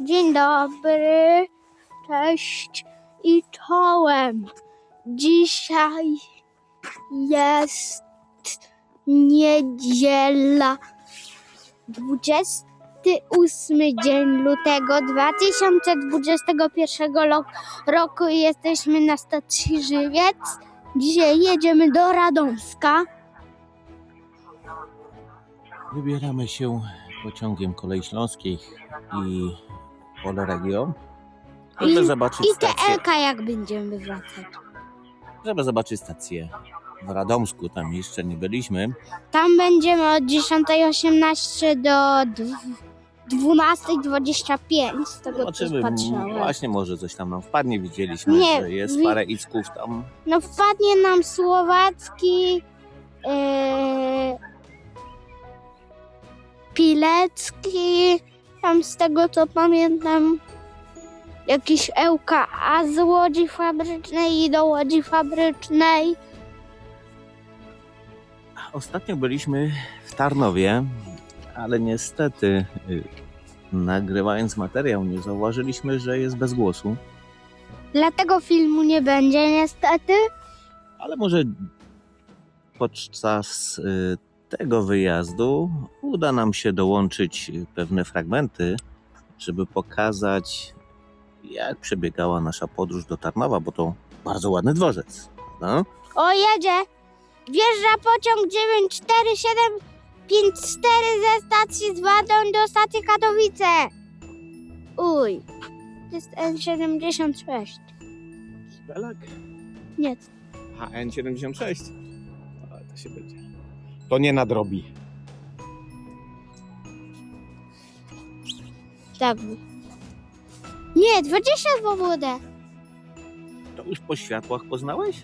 Dzień dobry, cześć i czołem. Dzisiaj jest niedziela, 28 dzień lutego 2021 lo- roku i jesteśmy na stacji Żywiec. Dzisiaj jedziemy do Radomska. Wybieramy się pociągiem kolei śląskiej i Polregio, żeby I- zobaczyć I stację, TLK jak będziemy wracać. żeby zobaczyć stację w Radomsku, tam jeszcze nie byliśmy. Tam będziemy od 10.18 do dw- 12.25, z tego co Zobaczymy, patrzyłem. właśnie może coś tam nam wpadnie, widzieliśmy, Nie, że jest wi- parę icków tam. No wpadnie nam słowacki, e, pilecki, tam z tego co pamiętam jakiś LKA z łodzi fabrycznej i do łodzi fabrycznej. Ostatnio byliśmy w Tarnowie, ale niestety y, nagrywając materiał nie zauważyliśmy, że jest bez głosu. Dlatego filmu nie będzie niestety. Ale może podczas y, tego wyjazdu uda nam się dołączyć pewne fragmenty, żeby pokazać, jak przebiegała nasza podróż do Tarnowa, bo to bardzo ładny dworzec. No? O, jedzie. Wjeżdża pociąg 94754 ze stacji Zwadą do stacji Katowice. Uj, to jest N76. Belek? Nie, HN76. Ale to się będzie. To nie nadrobi. tak. Nie, 22 WD. To już po światłach poznałeś?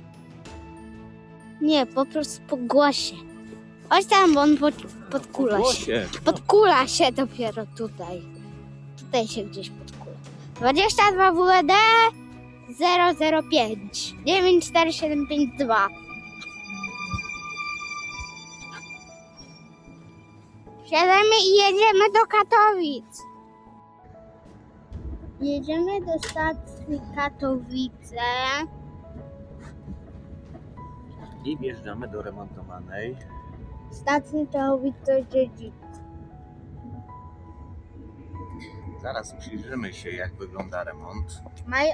Nie, po prostu po głosie. Chodź tam, on pod, podkula się. Głosie. Podkula się dopiero tutaj. Tutaj się gdzieś podkula. 22 WD 005 94752 Wsiadamy i jedziemy do Katowic. Jedziemy do stacji Katowice. I wjeżdżamy do remontowanej. Stacji Katowice-Dziedzic. Zaraz przyjrzymy się, jak wygląda remont. Maj,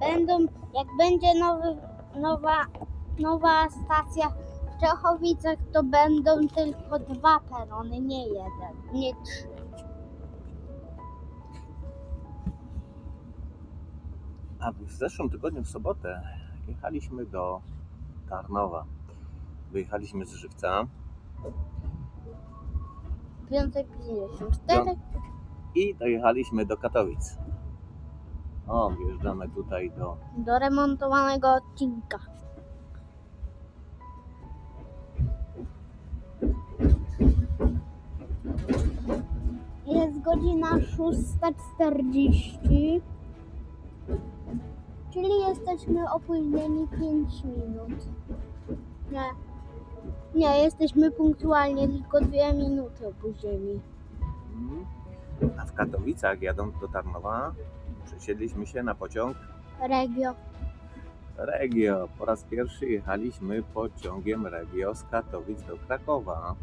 będą, jak będzie nowy, nowa, nowa stacja w Czechowicach, to będą tylko dwa perony, nie jeden, nie trzy. A w zeszłym tygodniu w sobotę jechaliśmy do Tarnowa. Wyjechaliśmy z Żywca 554. i dojechaliśmy do Katowic. O, wjeżdżamy tutaj do do remontowanego odcinka. Godzina 6.40, czyli jesteśmy opóźnieni 5 minut. Nie, nie, jesteśmy punktualnie, tylko 2 minuty opóźnieni. A w Katowicach jadąc do Tarnowa przesiedliśmy się na pociąg Regio. Regio. Po raz pierwszy jechaliśmy pociągiem Regio z Katowic do Krakowa.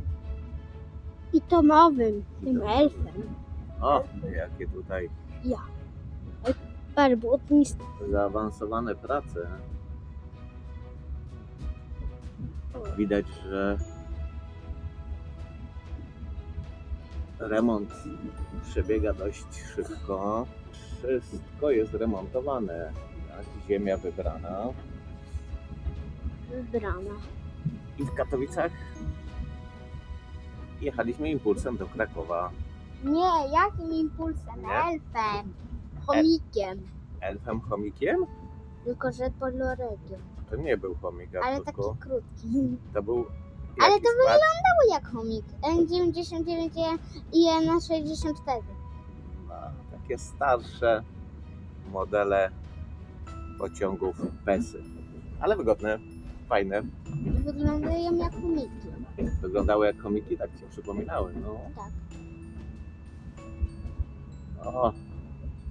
I to nowym, tym elfem. O, jakie tutaj Ja. Błotnisty. zaawansowane prace. Widać, że remont przebiega dość szybko. Wszystko jest remontowane. Tak, Ziemia wybrana. Wybrana. I w Katowicach jechaliśmy impulsem do Krakowa. Nie, jakim impulsem? Nie? Elfem. Chomikiem. Elfem chomikiem? Tylko, że poloregio. To nie był chomik, Ale taki krótki. to był. Ale jaki to skład? wyglądało jak chomik. N99 i N64. No, takie starsze modele pociągów PESY. Ale wygodne, fajne. Wyglądają jak chomiki. Wyglądały jak komiki, tak się przypominały. No. Tak. O,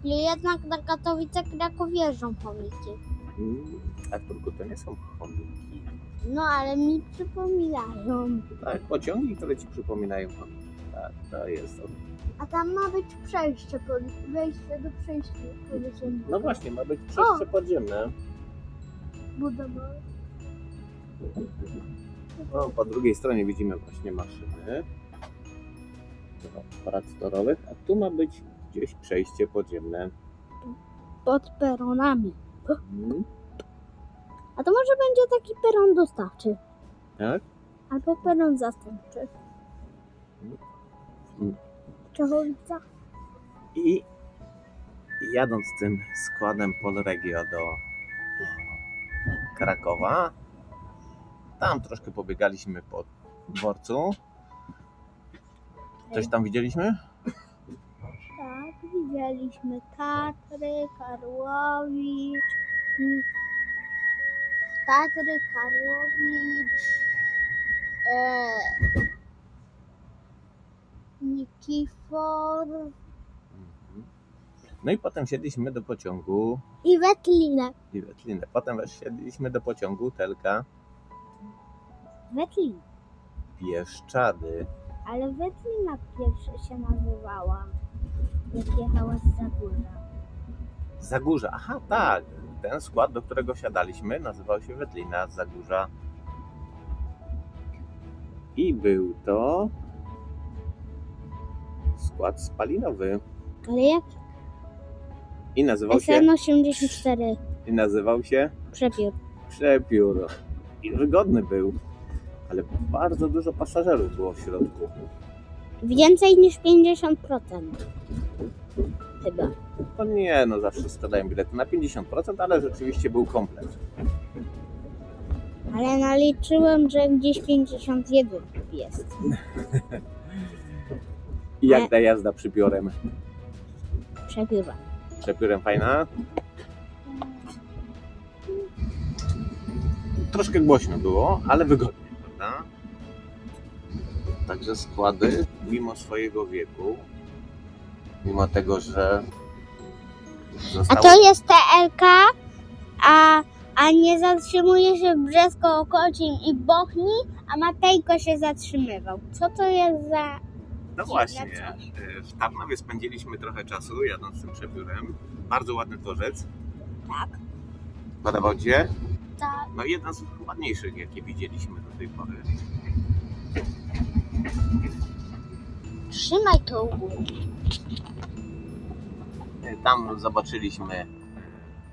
I jednak na Katowice Kraków jeżdżą chomiki. Mm, Arturku, to nie są chomiki. No ale mi przypominają. Tak, pociągi, które ci przypominają chomiki. Tak, to jest on. A tam ma być przejście, pod, wejście do przejścia podziemnego. No właśnie, ma być przejście podziemne. Budowa. No, po drugiej stronie widzimy właśnie maszyny do prac torowych, a tu ma być gdzieś przejście podziemne. Pod peronami. Mm, A to może będzie taki peron dostawczy. tak? Albo peron zastępczy. W Czechowicach. I jadąc tym składem Polregio do Krakowa, tam troszkę pobiegaliśmy po dworcu. Coś tam widzieliśmy? Widzieliśmy Tatry, Karłowicz, Tatry, Karłowicz, e, Nikifor No i potem siedliśmy do pociągu i Wetlinę. i Wetlinę. Potem siedliśmy do pociągu Telka Wetlinę. Bieszczady. Ale Wetlina pierwsza się nazywała, jak jechała z Zagórza. Zagórza. Aha, tak. Ten skład, do którego siadaliśmy, nazywał się Wetlina z Zagórza. I był to skład spalinowy. Ale jak I nazywał się, SN84 i nazywał się przepiór. Przepiór. I wygodny był. Ale bardzo dużo pasażerów było w środku. Więcej niż 50%. Chyba. No nie, no zawsze sprzedają bilety na 50%, ale rzeczywiście był komplet. Ale naliczyłem, że gdzieś 51 jest. I jak ta jazda przypiorem? Przepióra. Przepiórem fajna? Troszkę głośno było, ale wygodnie, prawda? Także składy, mimo swojego wieku, mimo tego, że A zostało... to jest TLK, a, a nie zatrzymuje się Brzesko, Okocim i Bochni, a Matejko się zatrzymywał. Co to jest za... No właśnie, y, w Tarnowie spędziliśmy trochę czasu jadąc tym przepiórem. Bardzo ładny dworzec. Tak. Podobał Ci się? Ta... No jeden z ładniejszych, jakie widzieliśmy do tej pory. Trzymaj to u góry. Tam zobaczyliśmy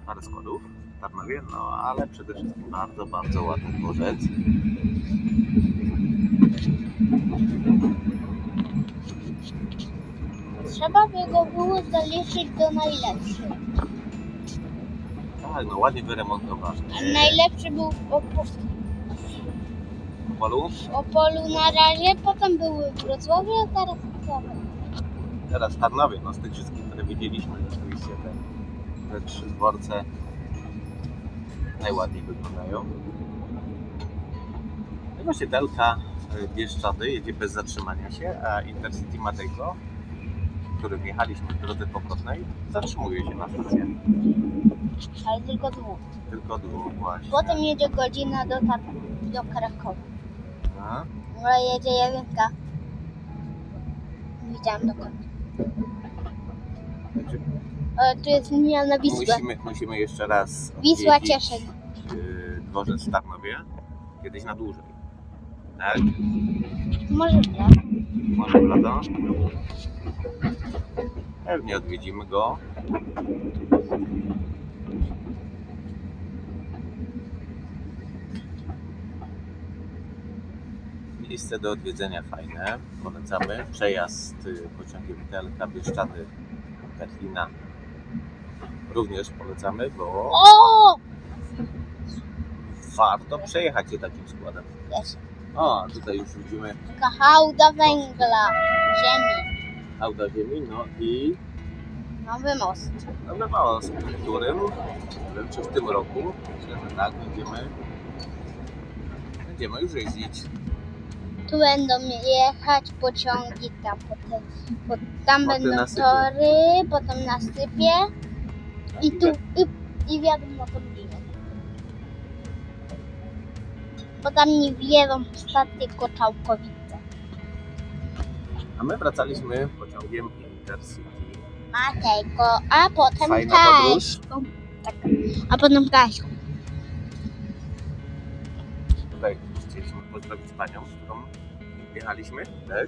parę składów w Tarnowie, no ale przede wszystkim bardzo, bardzo ładny dworzec. Trzeba by go było zaliczyć do najlepszych. Tak, no ładnie wyremontowany. A najlepszy był w, Opo- W polu. w Opolu na razie, potem były w Wrocławiu, a teraz w Zabrze. Teraz w Tarnowie, no z tych wszystkich, które widzieliśmy, rzeczywiście te, te trzy dworce najładniej wyglądają. No właśnie Delta y, Bieszczady jedzie bez zatrzymania się, a Intercity Matejko, którym jechaliśmy w drodze powrotnej, zatrzymuje się na stację. Ale tylko dwóch. Tylko dwóch właśnie. Potem jedzie godzina do, do Krakowa. A? No jedzie jedynka. Widziałam do końca. Także E, tu jest linia na Wisłę. musimy, musimy jeszcze raz Wisła odwiedzić, Cieszyn. y, dworzec w Tarnowie, kiedyś na dłużej. Tak? Może nie. Może w lata? Pewnie odwiedzimy go. Miejsce do odwiedzenia fajne. Polecamy. Przejazd y, pociągiem Telka Bieszczady Katlina również polecamy, bo O! warto przejechać się takim składem. Jest O, tutaj już widzimy taka hałda węgla, ziemi. auta ziemi, no i Nowy most. Nowy most, w którym, nie wiem czy w tym roku, myślę, że tak, będziemy, będziemy już jeździć. Tu będą jechać pociągi tam, potem, po, tam Potem będą nasypie. tory, potem nasypie i tu i, i wiadomo to bliżej. Bo tam nie wjedą w stację Koczałkowice. A my wracaliśmy pociągiem Intercity. Matejko, a potem Fajna podróż. Tak, a potem Kaś. Tutaj chcieliśmy pozdrowić panią, którą jechaliśmy, tak?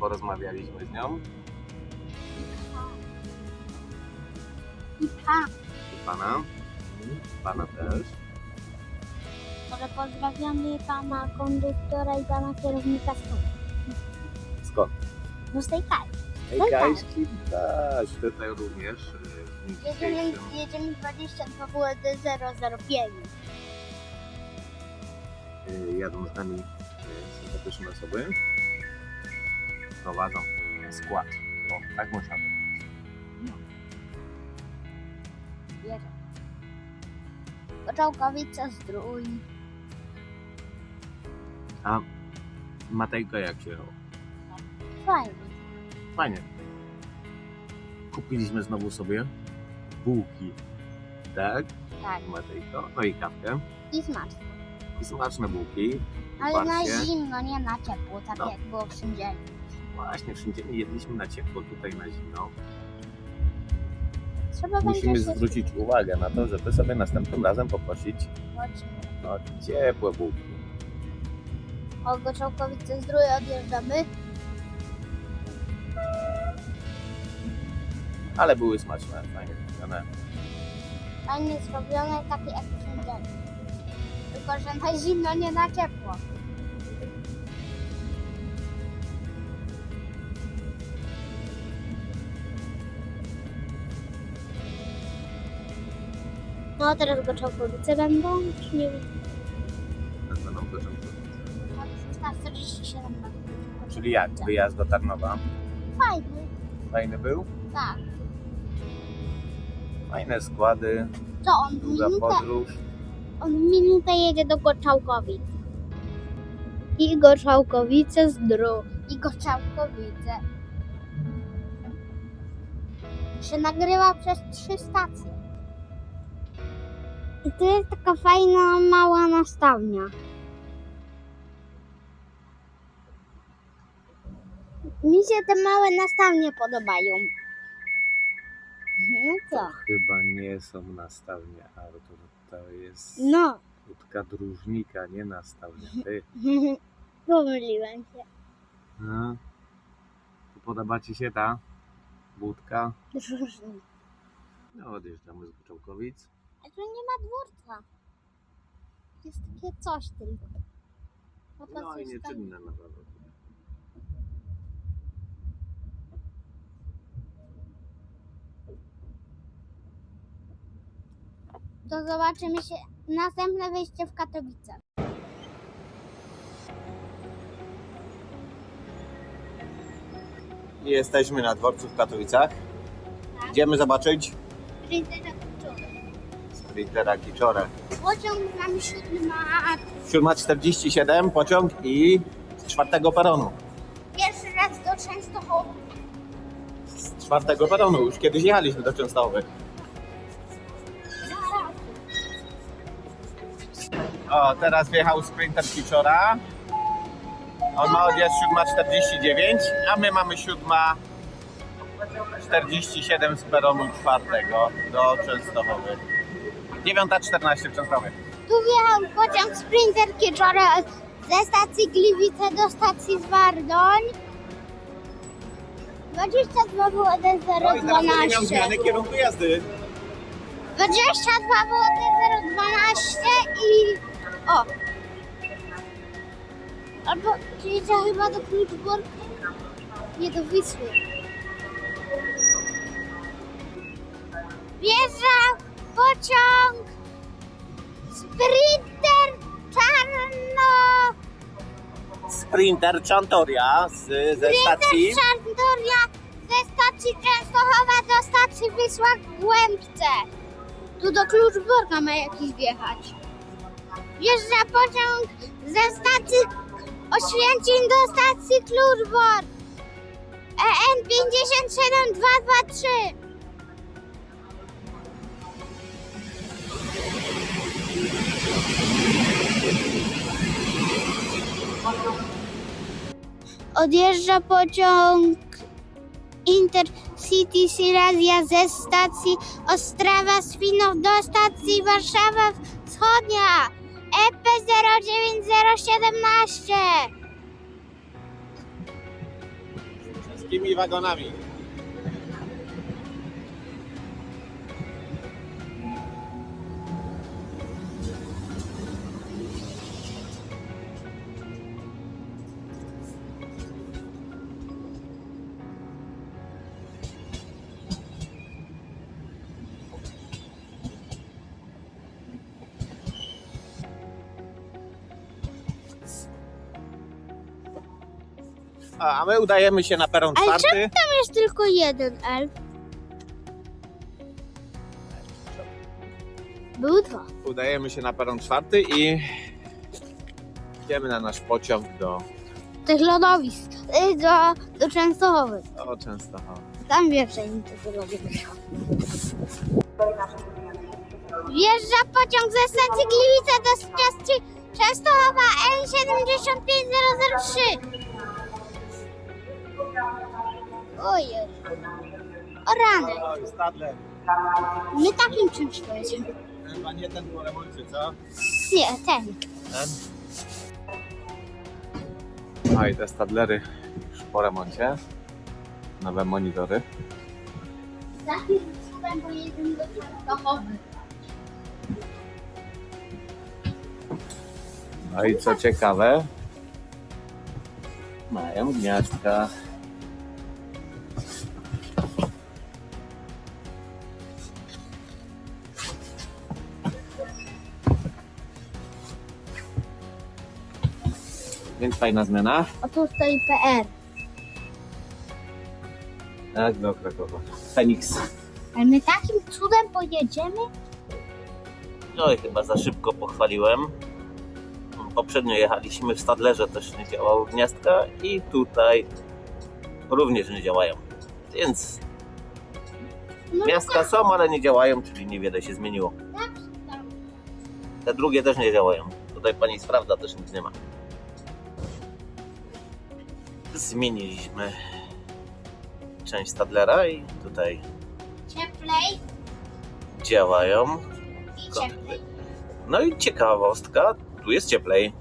Porozmawialiśmy z nią I pa. i pana. Pana też. Może pozdrawiamy pana konduktora i pana kierownika stąd. Skąd? No z tej Kaś. Ej, No tak. Tak. Tutaj również y, Jedziemy, dzisiejszym jedziemy 22 WD 005. y, jadą z nami y, sympatyczne osoby. Prowadzą skład. O, tak można powiedzieć. Wierzę. Koczałkowice zdrój. A Matejko jak się jechał? Fajnie. Fajnie. Kupiliśmy znowu sobie bułki. Tak, Tak. Matejko. No i kawkę. I smaczne. I smaczne bułki. Ale na zimno, nie na ciepło, tak No. jak było wszędzie. Właśnie, wszędzie jedliśmy na ciepło, tutaj na zimno. Trzeba Musimy będzie się zwrócić uwagę na to, żeby sobie następnym razem poprosić no, ciepłe bułki. O Koczałkowice zdrój odjeżdżamy. Ale były smaczne, fajnie zrobione. Fajnie zrobione, takie jak. Tylko, że na zimno, nie na ciepło. No teraz Goczałkowice będą, czy nie wiem. Tak będą początkowe. 47 lat. Czyli jak? Wyjazd do Tarnowa. Fajny, Fajny był? tak. Fajne składy, Co on długa minutę, podróż. On minutę jedzie do Goczałkowic. I Goczałkowice zdrój. I Goczałkowice. Się nagrywa przez trzy stacje. I to jest taka fajna, mała nastawnia. Mi się te małe nastawnie podobają. No co? Chyba nie są nastawnie, Artur. To jest No. łódka dróżnika, nie nastawnia. Ty. Pomyliłem się. No. Podoba Ci się ta łódka? Różnie. No, odjeżdżamy z Goczałkowic. A tu nie ma dworca. Jest takie coś tylko. No i nieczynne na pewno. To zobaczymy się. Następne wyjście w Katowice. Jesteśmy na dworcu w Katowicach. Idziemy zobaczyć sprintera Kiczorę. Pociąg nam siódmy ma 7.47 pociąg i z czwartego peronu. pierwszy raz do Częstochowy. Z czwartego peronu. Już kiedyś jechaliśmy do Częstochowy. O, teraz wjechał sprinter Kiczora. On ma odjazd 7.49, a my mamy 7.47 z peronu czwartego do Częstochowy. 9.14 w Częstochowie. Tu wjechał pociąg Sprinter Kieczora ze stacji Gliwice do stacji Zwardoń. 22 było No i teraz będzie miał 012. zmiany kierunku jazdy. 22 było 012 i... O! Albo jedzie chyba do Kluczborka. Nie, do Wisły. Wjeżdża pociąg Sprinter Czarno... Sprinter Chantoria z, ze stacji. Czarnoria ze stacji Częstochowa do stacji Wisła Głębce. Tu do Kluczborka ma jakiś wjechać. Wjeżdża pociąg ze stacji Oświęcim do stacji Klurbor. EN 57223. Odjeżdża pociąg Intercity Silesia ze stacji Ostrawa Swinow do stacji Warszawa Wschodnia E EP 09017. Wszystkimi wagonami. A my udajemy się na peron Ale czwarty. czemu tam jest tylko jeden elf? Był dwa. Udajemy się na peron czwarty i idziemy na nasz pociąg do, Tych lodowisk. Y, Do, do Częstochowy. do Częstochowy. Tam więcej mi tego robię. Wjeżdża pociąg ze stacji Gliwice do stacji Częstochowa N75003. Ojej. O rany. Stadler. My takim czymś pojedziemy. Chyba nie ten po remoncie, co? Nie, ten. Ten. No i te Stadlery już po remoncie. Nowe monitory. Takim cudem pojedziemy do Częstochowy. No i co ciekawe, mają gniazdka. Więc fajna zmiana. O tu stoi PR. Tak, do Krakowa. Feniks. Ale my takim cudem pojedziemy? No i chyba za szybko pochwaliłem. Poprzednio jechaliśmy w Stadlerze, też nie działało gniazdka i tutaj również nie działają. Więc No gniazdka są, ale nie działają, czyli niewiele się zmieniło. tak, tak. Te drugie też nie działają. Tutaj pani sprawdza, też nic nie ma. Zmieniliśmy część Stadlera i tutaj Cieplej działają. i cieplej. No i ciekawostka, tu jest cieplej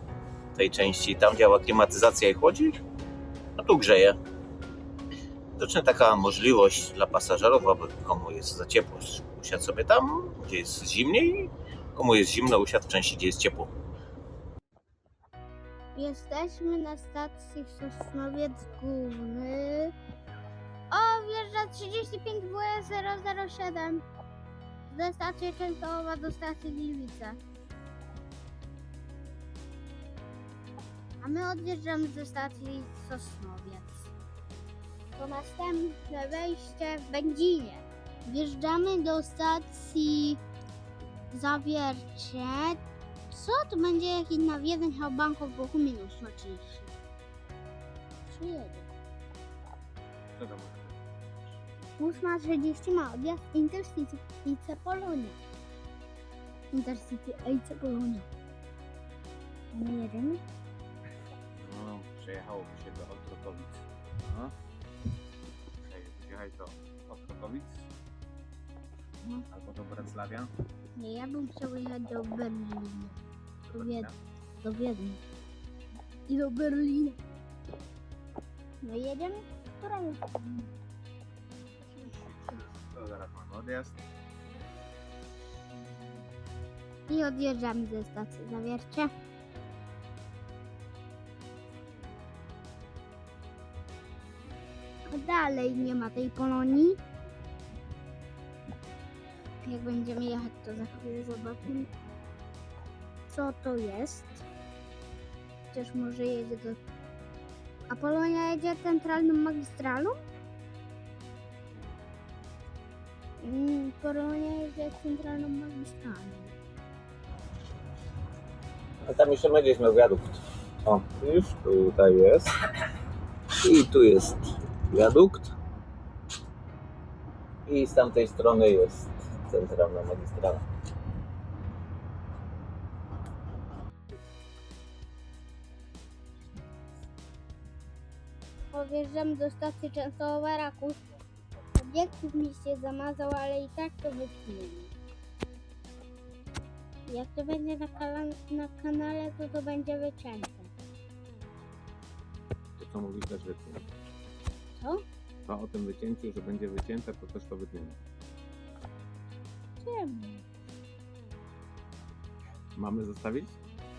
w tej części. Tam działa klimatyzacja i chłodzi, a tu grzeje. Widocznie taka możliwość dla pasażerów, aby komu jest za ciepło, usiadł sobie tam, gdzie jest zimniej, komu jest zimno, usiadł w części, gdzie jest ciepło. Jesteśmy na stacji Sosnowiec Główny. O, wjeżdża 35 WE 007 ze stacji Częstochowa do stacji Gliwice. A my odjeżdżamy ze stacji Sosnowiec. To następne wejście w Będzinie. Wjeżdżamy do stacji Zawiercie. Co? To będzie jakiś nawiedzeń chyba banków Bohuminu smaczniejszy. Przyjedzie. 8.30 ma odjazd Intercity Ejce Polonia. Intercity Ejce Polonia. Nie jedziemy? No, przejechało się do Otrokowic. No. Jechać do Otrokowic No. albo do Wrocławia. Nie, ja bym chciał jechać do Berlina. Do, Wied- do Wiednia. I do Berlina. No jedziemy? Która jest? To zaraz mamy odjazd. I odjeżdżamy ze stacji Zawiercie. A Dalej nie ma tej Polonii. Jak będziemy jechać, to za chwilę zobaczymy, co to jest. Chociaż może jedzie do... A Polonia jedzie centralną magistralą? Mm, Polonia jedzie centralną magistralą. Ale tam jeszcze będziesz miał wiadukt. O, już tutaj jest. I tu jest wiadukt. I z tamtej strony jest centralna magistrala. Podjeżdżam do stacji Częstochowa Raków. Obiektyw mi się zamazał, ale i tak to wytniemy. Jak to będzie na, kala- na kanale, to to będzie wycięte. To co mówisz też wytniemy. Co? A o tym wycięciu, że będzie wycięte, to też to wytniemy. Czemu? Mamy zostawić?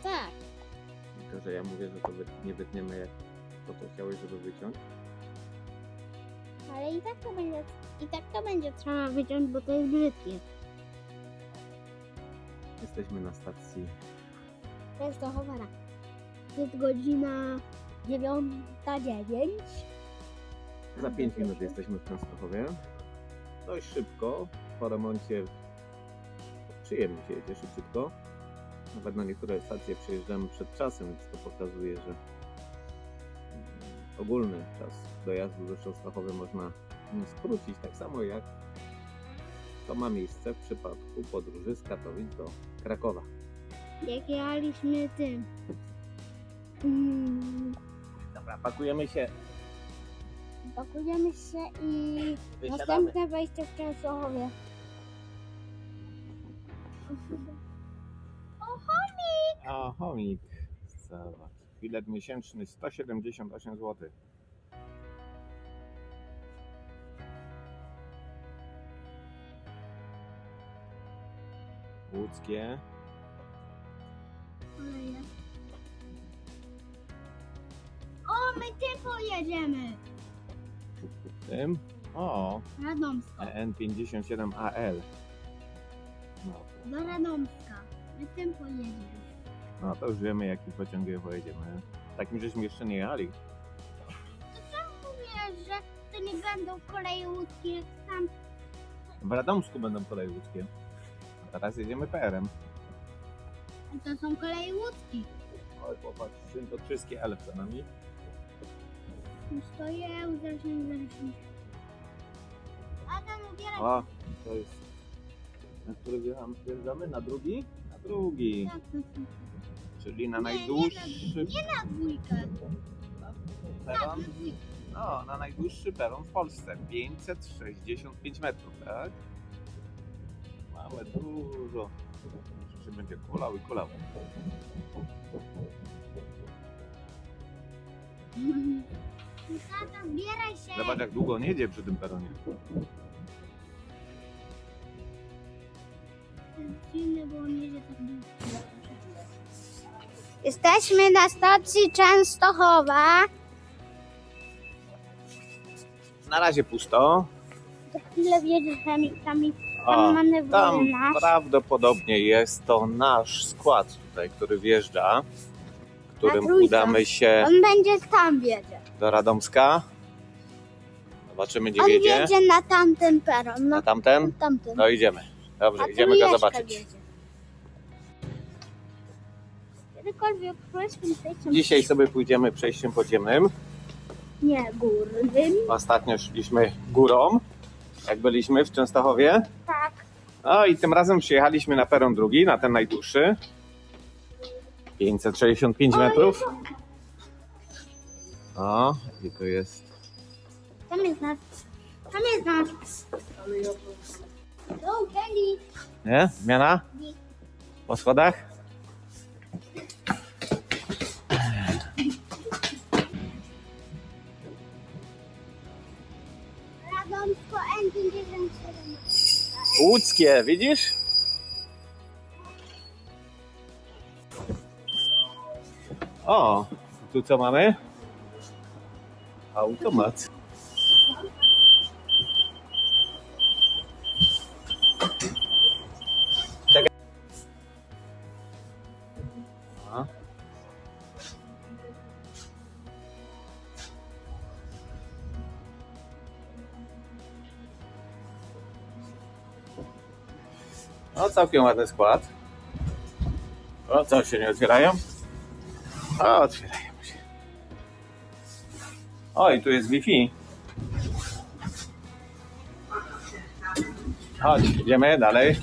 Tak. Tylko, że ja mówię, że to wy- nie wytniemy jak to, chciałeś, żeby wyciąć. Ale i tak to będzie, i tak to będzie trzeba wyciąć, bo to jest brzydkie. Jesteśmy na stacji Częstochowa Raków. Jest godzina 9.09. Za 5 minut jesteśmy w Częstochowie. Dość szybko, po remoncie przyjemnie się jedzie szybciutko. Nawet na niektóre stacje przyjeżdżamy przed czasem, więc to pokazuje, że ogólny czas dojazdu do Częstochowy można skrócić, tak samo jak to ma miejsce w przypadku podróży z Katowic do Krakowa. Jak jechaliśmy tym. Mm, Dobra, pakujemy się, pakujemy się i wysiadamy. następne wejście w Częstochowie. O, chomik! A, chomik. Zobacz. Bilet miesięczny 178 zł. Łódzkie. O, my tym pojedziemy! Tym. O, Radomsko. EN57AL. No, Do Radomska. My tym pojedziemy. No to już wiemy jaki pociągiem pojedziemy. Takim żeśmy jeszcze nie jechali. To czemu mówisz, że to nie będą koleje łódzkie jak tam? W Radomsku będą koleje łódzkie. A teraz jedziemy PR-em. To są koleje łódzkie. Oj, popatrz, to wszystkie L przed nami. Stoję, uderzeń, uderzeń. A tam ubieraj O, to jest. Na który wjechamy? wjeżdżamy? Na drugi? Na drugi. tak, tak, tak. Czyli na najdłuższy Nie na dwójkę. Peron. No, na najdłuższy peron w Polsce. 565 metrów, tak? Mamy dużo. Się będzie kulał i kulał. Tata, zbieraj się. Zobacz jak długo on jedzie przy tym peronie. Dziwne, bo on jedzie tak Jesteśmy na stacji Częstochowa. Na razie pusto. Za chwilę wjedzie chemikami. A, Tam manewruje tam prawdopodobnie jest to nasz skład tutaj, który wjeżdża, którym trójkę. udamy się On będzie tam wiedzie. do Radomska. Zobaczymy gdzie On jedzie. jedzie na tamten peron. Na No, tamten? tamten. No idziemy. Dobrze, A idziemy go zobaczyć. wiedzie. Kiedykolwiek przejściem... Dzisiaj sobie pójdziemy przejściem podziemnym. Nie, górnym. Ostatnio szliśmy górą, jak byliśmy w Częstochowie. Tak. No i tym razem przyjechaliśmy na peron drugi, na ten najdłuższy. 565 metrów. O, i to jest Tam jest nasz. Tam jest nasz. Go, Kelly. Nie? Zmiana? Po schodach? Łódzkie, widzisz? O, tu co mamy? Automat. No całkiem ładny skład. O, co się nie otwierają? O, otwierają się. Oj, tu jest Wi-Fi. Chodź, idziemy dalej.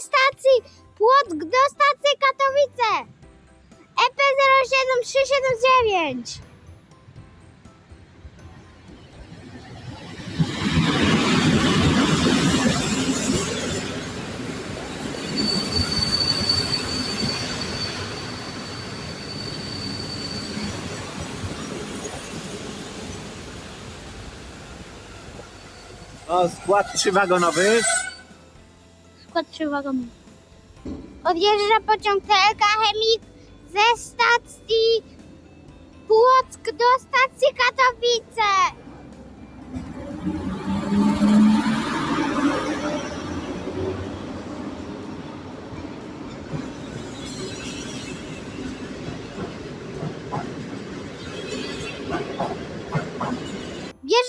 Stacji Płock do stacji Katowice. E EP07379. O, skład trzywagonowy. Trzy wagony. Odjeżdża pociąg TLK Chemik ze stacji Płock do stacji Katowice.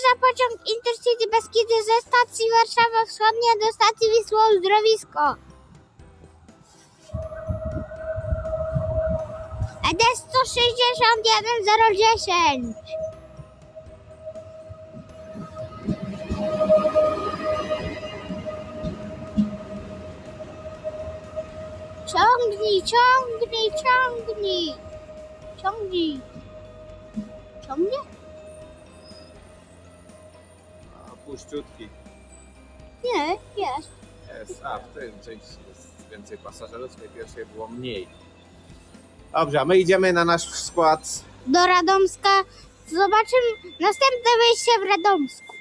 Wjeżdża pociąg Intercity Beskidy ze stacji Warszawa Wschodnia do stacji Wisła Uzdrowisko. ED 161 010. Ciągnij, ciągnij, ciągnij. Ciągnij. Puściutki. Nie, jest. Jest, a w tej części jest więcej pasażerów, w tej pierwszej było mniej. Dobrze, a my idziemy na nasz skład. Do Radomska. Zobaczymy następne wyjście w Radomsku.